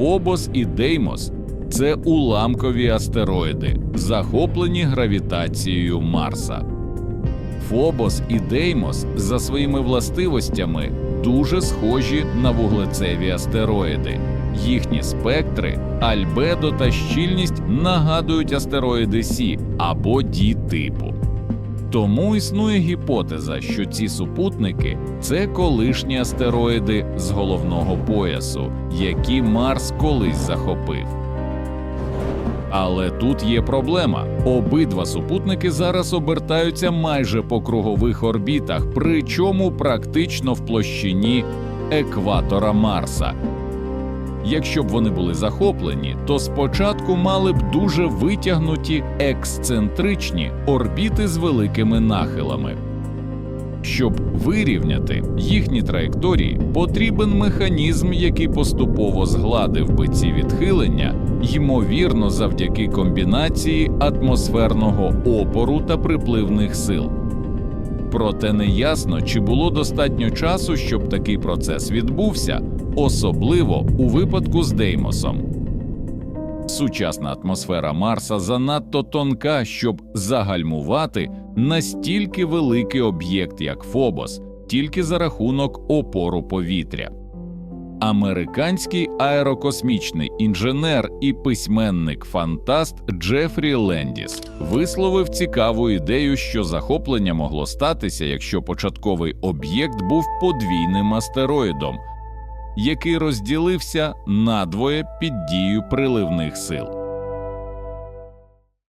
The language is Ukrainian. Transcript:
Фобос і Деймос це уламкові астероїди, захоплені гравітацією Марса. Фобос і Деймос за своїми властивостями дуже схожі на вуглецеві астероїди. Їхні спектри, альбедо та щільність нагадують астероїди Сі або Ді типу. Тому існує гіпотеза, що ці супутники це колишні астероїди з головного поясу, які Марс колись захопив. Але тут є проблема: обидва супутники зараз обертаються майже по кругових орбітах, причому практично в площині екватора Марса. Якщо б вони були захоплені, то спочатку мали б дуже витягнуті ексцентричні орбіти з великими нахилами. Щоб вирівняти їхні траєкторії, потрібен механізм, який поступово згладив би ці відхилення, ймовірно, завдяки комбінації атмосферного опору та припливних сил. Проте неясно, чи було достатньо часу, щоб такий процес відбувся, особливо у випадку з Деймосом. Сучасна атмосфера Марса занадто тонка, щоб загальмувати настільки великий об'єкт, як Фобос, тільки за рахунок опору повітря. Американський аерокосмічний інженер і письменник фантаст Джефрі Лендіс висловив цікаву ідею, що захоплення могло статися, якщо початковий об'єкт був подвійним астероїдом, який розділився надвоє під дією приливних сил.